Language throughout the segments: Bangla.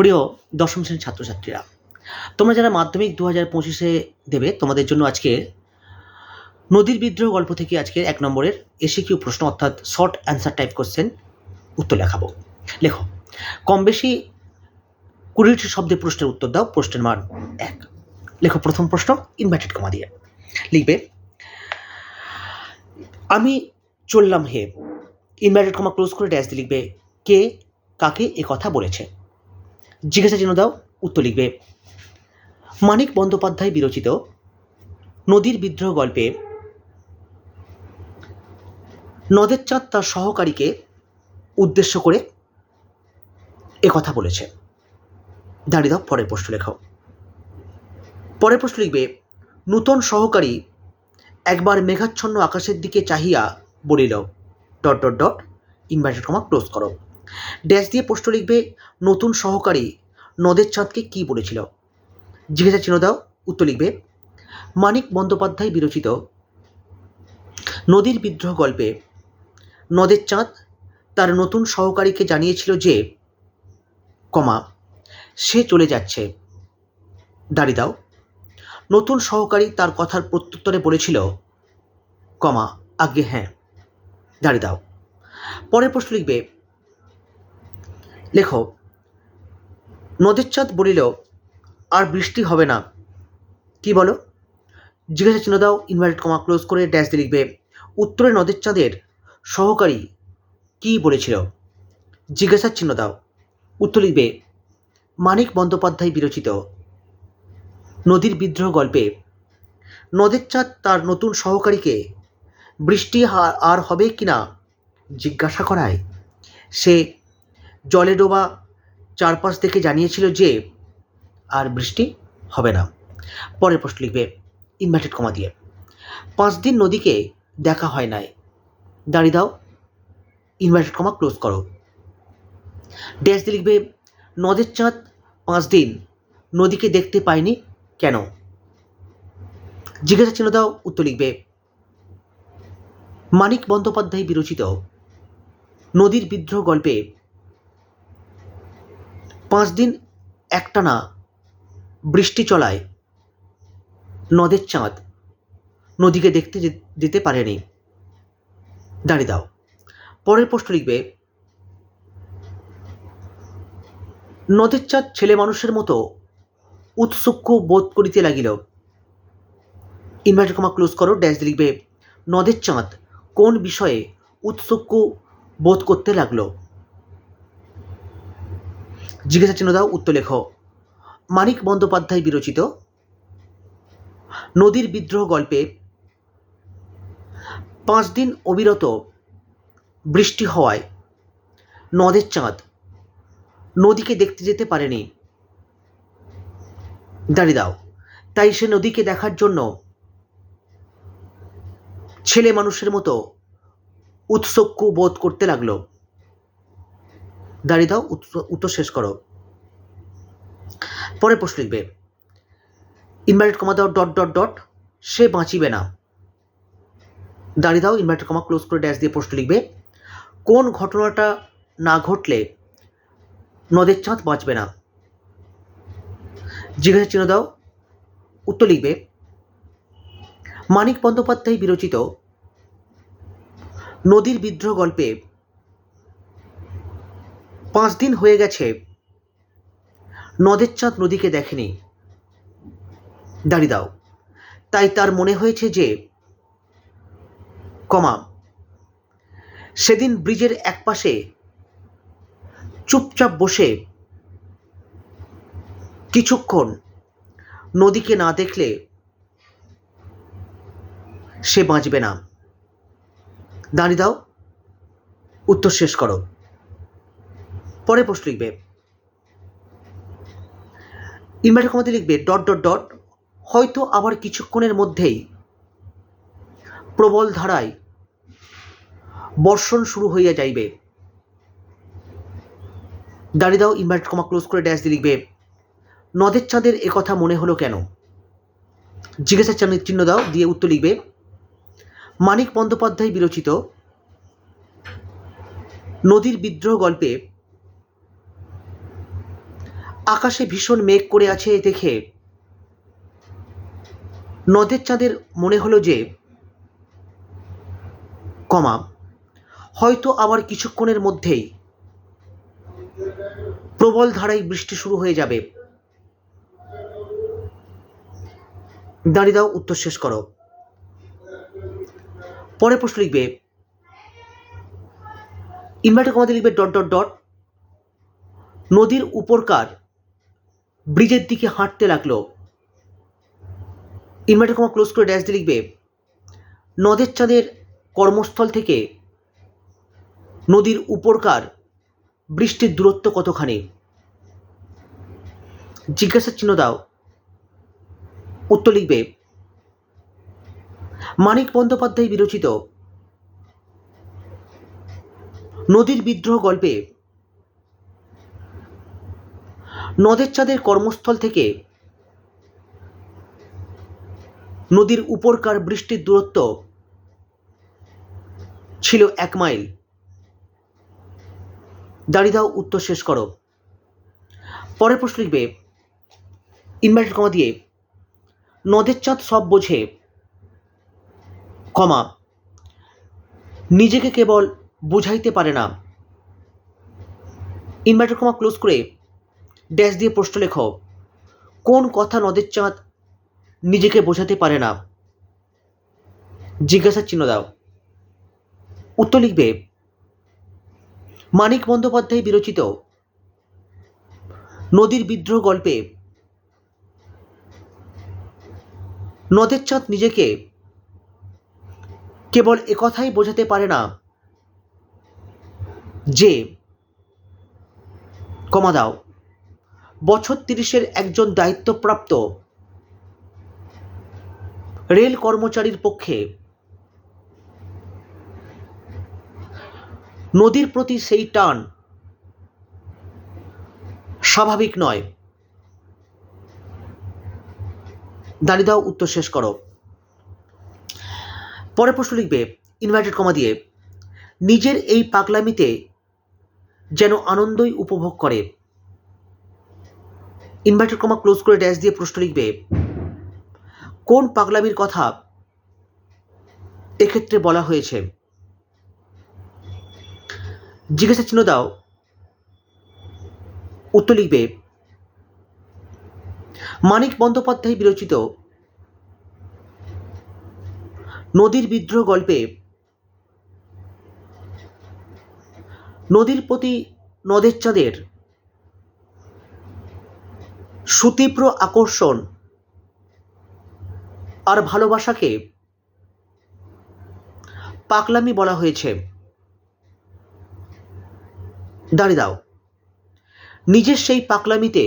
প্রিয় দশম শ্রেণির ছাত্রছাত্রীরা, তোমরা যারা মাধ্যমিক দু হাজার পঁচিশে দেবে, তোমাদের জন্য আজকে নদীর বিদ্রোহ গল্প থেকে আজকে এক নম্বরের এসে কিউ প্রশ্ন অর্থাৎ শর্ট অ্যান্সার টাইপ কোশ্চেন উত্তর লেখাবো। লেখো, কম বেশি কুড়িটি শব্দে প্রশ্নের উত্তর দাও, প্রশ্নের মান এক। লেখো প্রথম প্রশ্ন ইনভার্টেড কমা দিয়ে। লিখবে, আমি চললাম হে। ইনভার্টেড কমা ক্লোজ করে ড্যাশ দিয়ে লিখবে, কে কাকে এ কথা বলেছে। জিজ্ঞাসা চিহ্ন দাও, উত্তর লিখবে। মানিক বন্দ্যোপাধ্যায় বিরচিত নদীর বিদ্রোহ গল্পে নদের চাঁদ তার সহকারীকে উদ্দেশ্য করে কথা বলেছে। দাঁড়িয়ে দাও, পরের প্রশ্ন লেখাও। পরের প্রশ্ন লিখবে, নূতন সহকারী একবার মেঘাচ্ছন্ন আকাশের দিকে চাহিয়া বলিল, dot dot dot inverted comma close করো। ড্যাশ দিয়ে প্রশ্ন লিখবে, নতুন সহকারী, নদের চাঁদকে কী বলেছিল? জিজ্ঞাসা চিহ্ন দাও, উত্তর লিখবে, মানিক বন্দ্যোপাধ্যায় বিরচিত, নদীর বিদ্রোহ গল্পে, নদের চাঁদ তার নতুন সহকারীকে জানিয়েছিল যে, কমা, সে চলে যাচ্ছে। দাঁড়ি দাও, নতুন সহকারী তার কথার প্রত্যুত্তরে বলেছিল, কমা, আজ্ঞে হ্যাঁ। দাঁড়ি দাও, পরের প্রশ্ন লিখবে লেখো নদের চাঁদ বলিল আর বৃষ্টি হবে না। কি বলো? জিজ্ঞাসা চিহ্ন দাও ইনভার্টেড কমা ক্লোজ করে ড্যাশ দিয়ে লিখবে, উত্তরে নদের চাঁদের সহকারী কি বলেছিল? জিজ্ঞাসা চিহ্ন দাও, উত্তর লিখবে, মানিক বন্দ্যোপাধ্যায় বিরচিত। নদীর বিদ্রোহ গল্পে নদের চাঁদ তার নতুন সহকারীকে বৃষ্টি আর হবে কি না জিজ্ঞাসা করায়। সে জলে ডোবা চারপাশ থেকে জানিয়েছিল যে আর বৃষ্টি হবে না। পরের প্রশ্ন লিখবে ইনভার্টেড কমা দিয়ে, পাঁচ দিন নদীকে দেখা হয় নাই। দাঁড়িয়ে দাও ইনভার্টেড কমা ক্লোজ করো। ড্যাশ দিয়ে লিখবে, নদের চাঁদ পাঁচ দিন নদীকে দেখতে পায়নি কেন? জিজ্ঞাসা চিহ্ন দাও, উত্তর লিখবে, মানিক বন্দ্যোপাধ্যায় বিরচিত নদীর বিদ্রোহ গল্পে পাঁচ দিন একটানা বৃষ্টি চলায়, নদের চাঁদ নদীকে দেখতে যেতে পারেনি। দাঁড়িয়ে দাও। পরের প্রশ্ন লিখবে, নদের চাঁদ ছেলে মানুষের মতো উৎসুক্য বোধ করিতে লাগিল। ইনভার্টার কমা ক্লোজ করো ড্যাশ লিখবে, নদের চাঁদ কোন বিষয়ে উৎসুক্য বোধ করতে লাগল? জিজ্ঞাসা চিহ্ন দাও, উত্তর লেখো। মানিক বন্দ্যোপাধ্যায় বিরচিত নদীর বিদ্রোহ গল্পে পাঁচ দিন অবিরত বৃষ্টি হওয়ায় নদের চাঁদ। নদীকে দেখতে যেতে পারেনি। দাঁড়িয়ে দাও। তাই সে নদীকে দেখার জন্য ছেলে মানুষের মতো উৎসুক্য বোধ করতে লাগল। দাঁড়িয়ে দাও উত্তর- শেষ করো। পরে প্রশ্ন লিখবে ইনভার্টেড কমা দাও ডট ডট ডট সে বাঁচিবে না। দাঁড়িয়ে দাও ইনভার্টেড কমা ক্লোজ করে ড্যাশ দিয়ে প্রশ্ন লিখবে, কোন ঘটনাটা না ঘটলে নদের চাঁদ বাঁচবে না? জিজ্ঞাসা চিহ্ন দাও, উত্তর লিখবে, মানিক বন্দ্যোপাধ্যায় বিরচিত নদীর বিদ্রোহ গল্পে পাঁচ দিন হয়ে গেছে। নদের চাঁদ নদীকে দেখেনি। দাঁড়িয়ে দাও। তাই তার মনে হয়েছে যে, কমা, সেদিন ব্রিজের একপাশে চুপচাপ বসে কিছুক্ষণ নদীকে না দেখলে সে বাঁচবে না। দাঁড়িয়ে দাও। উত্তর শেষ করো। পরে প্রশ্ন লিখবে। ইনভার্টার কমাতে লিখবে, ডট ডট ডট, হয়তো আবার কিছুক্ষণের মধ্যেই প্রবল ধারায় বর্ষণ শুরু হইয়া যাইবে। দাঁড়িয়ে দাও ইনভার্ট কমা ক্লোজ করে ড্যাশ দিয়ে লিখবে, নদের চাঁদের কথা মনে হলো কেন? জিজ্ঞাসা চিহ্ন- চিহ্ন দাও, দিয়ে উত্তর লিখবে, মানিক বন্দ্যোপাধ্যায় বিরচিত নদীর বিদ্রোহ গল্পে আকাশে ভীষণ মেঘ করে আছে দেখে। নদের চাঁদের মনে হলো যে, কমা, হয়তো আবার কিছুক্ষণের মধ্যেই প্রবল ধারায় বৃষ্টি শুরু হয়ে যাবে। দাঁড়িয়ে দাও, উত্তর শেষ করো। পরে প্রশ্ন লিখবে, ইনভার্টার কমাতে লিখবে ডট ডট ডট। নদীর উপরকার ব্রিজের দিকে হাঁটতে লাগল। ইনভার্টার কমা ক্লোজ করে ড্যাশ দিয়ে লিখবে, নদের চাঁদের কর্মস্থল থেকে নদীর উপরকার বৃষ্টির দূরত্ব কতখানি? জিজ্ঞাসার চিহ্ন দাও। উত্তর লিখবে, মানিক বন্দ্যোপাধ্যায় বিরচিত নদীর বিদ্রোহ গল্পে নদের চাঁদের কর্মস্থল থেকে নদীর উপরকার বৃষ্টির দূরত্ব ছিল এক মাইল। দাঁড়িয়ে দাও, উত্তর শেষ করো। পরের প্রশ্ন লিখবে, ইনভার্টেড কমা দিয়ে, নদের চাঁদ সব বোঝে, কমা, নিজেকে কেবল বুঝাইতে পারে না। ইনভার্টার কমা ক্লোজ করে ড্যাশ দিয়ে প্রশ্ন লেখ কোন কথা নদের চাঁদ নিজেকে বোঝাতে পারে না? জিজ্ঞাসার চিহ্ন দাও। উত্তর লিখবে, মানিক বন্দ্যোপাধ্যায় বিরচিত নদীর বিদ্রোহ গল্পে, নদের চাঁদ নিজেকে কেবল একথাই বোঝাতে পারে না যে, কমা দাও। বছর তিরিশের একজন দায়িত্বপ্রাপ্ত রেল কর্মচারীর পক্ষে নদীর প্রতি সেই টান স্বাভাবিক নয়। দাঁড়িয়ে দাও উত্তর শেষ করো। পরে প্রশ্ন লিখবে ইনভার্টেড কমা দিয়ে, নিজের এই পাগলামিতে যেন আনন্দই উপভোগ করে। ইনভার্টেড কমা ক্লোজ করে ড্যাশ দিয়ে প্রশ্ন লিখবে, কোন পাগলামির কথা এক্ষেত্রে বলা হয়েছে? জিজ্ঞাসা চিহ্ন দাও। উত্তর লিখবে, মানিক বন্দ্যোপাধ্যায় বিরচিত নদীর বিদ্রোহ গল্পে নদীর প্রতি নদের চাঁদের সুতীব্র আকর্ষণ আর ভালোবাসাকে পাকলামি বলা হয়েছে। দাঁড়িয়ে দাও। নিজের সেই পাকলামিতে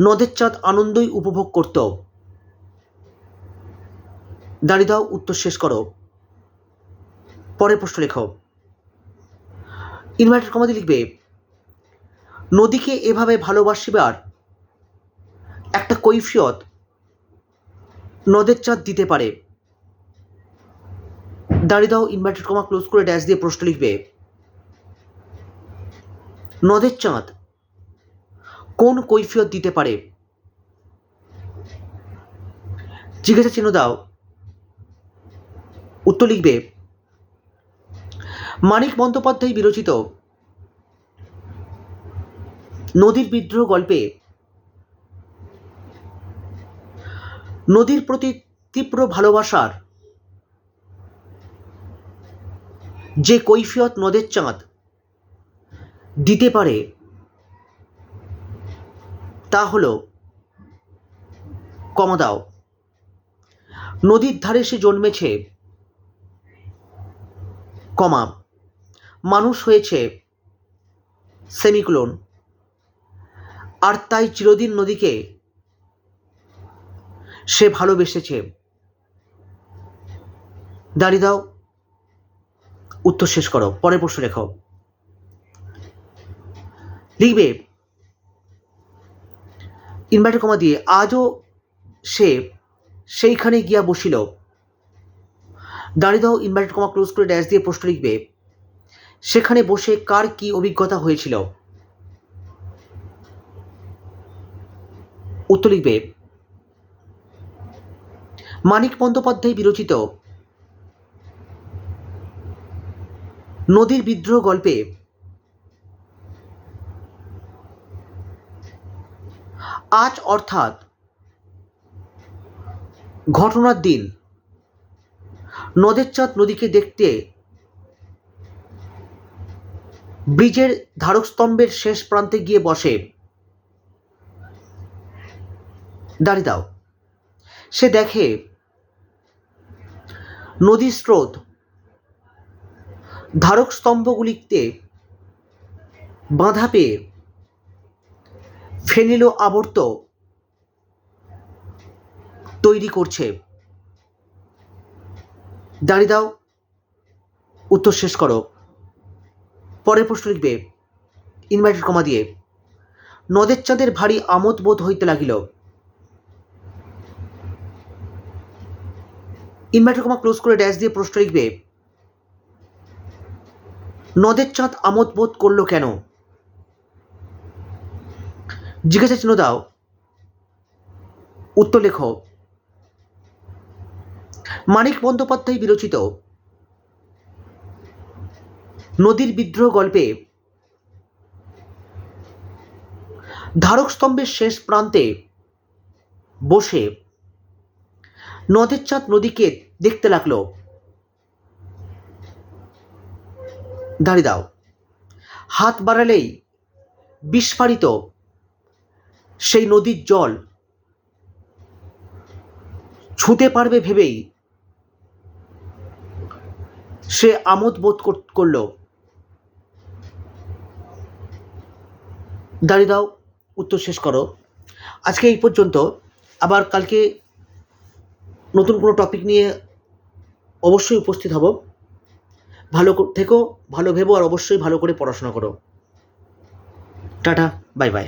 নদের চাঁদ আনন্দই উপভোগ করত। দাঁড়িয়ে দাও, উত্তর শেষ করো। পরের প্রশ্ন লেখো। ইনভার্টার কমাতে লিখবে নদীকে এভাবে ভালোবাসিবার একটা কৈফিয়ত নদের চাঁদ দিতে পারে। দাঁড়িয়ে দাও ইনভার্টেড কমা ক্লোজ করে ড্যাশ দিয়ে প্রশ্ন লিখবে। নদের চাঁদ কোন কৈফিয়ত দিতে পারে? জিজ্ঞাসা চিহ্ন দাও। উত্তর লিখবে, মানিক বন্দ্যোপাধ্যায় বিরচিত নদীর বিদ্রোহ গল্পে নদীর প্রতি তীব্র ভালোবাসার যে কৈফিয়ত নদের চাঁদ দিতে পারে, তা হল কমা দাও নদীর ধারে সে জন্মেছে কমা। মানুষ হয়েছে সেমিক্লোন। আর তাই চিরদিন নদীকে সে ভালোবেসেছে। দাঁড়িয়ে দাও। উত্তর শেষ করো। পরের প্রশ্ন লেখো। লিখবে, ইনভার্টার কমা দিয়ে, আজও সে সেইখানে গিয়া বসিল। দাঁড়িয়ে দাও, ইনভার্টার কমা ক্লোজ করে ড্যাশ দিয়ে প্রশ্ন লিখবে, সেখানে বসে কার কি অভিজ্ঞতা হয়েছিল? উত্তর লিখবে। মানিক বন্দ্যোপাধ্যায় বিরচিত নদীর বিদ্রোহ গল্পে আজ অর্থাৎ ঘটনার দিন। নদের চাঁদ নদীকে দেখতে ব্রিজের ধারকস্তম্ভের শেষ প্রান্তে গিয়ে বসে। দাঁড়িয়ে দাও। সে দেখে নদীর স্রোত ধারক স্তম্ভগুলিতে বাঁধা পেয়ে ফেনিলো আবর্ত তৈরি করছে। দাঁড়িয়ে দাও। উত্তর শেষ করো। পরের প্রশ্ন লিখবে ইনভার্টেড কমা দিয়ে, নদের চাঁদের ভারী আমোদ বোধ হইতে লাগিল। ইনভার্টেড কমা ক্লোজ করে ড্যাশ দিয়ে প্রশ্ন লিখবে, নদের চাঁদ আমোদ বোধ করল কেন? জিজ্ঞাসা চিহ্ন দাও। উত্তর লেখো। মানিক বন্দ্যোপাধ্যায় বিরচিত। নদীর বিদ্রোহ গল্পে ধারক স্তম্ভের শেষ প্রান্তে বসে নদের চাঁদ নদীকে দেখতে লাগল। দাঁড়িয়ে দাও। হাত বাড়ালেই বিস্ফারিত সেই নদীর জল। ছুঁতে পারবে ভেবেই সে আমোদ বোধ কর- করল। দাঁড়িয়ে দাও, উত্তর শেষ করো। আজকে এই পর্যন্ত। আবার কালকে নতুন কোনো টপিক নিয়ে অবশ্যই উপস্থিত হব। ভালো থেকো, ভালো ভেবো আর অবশ্যই ভালো করে পড়াশোনা করো। Tata bye bye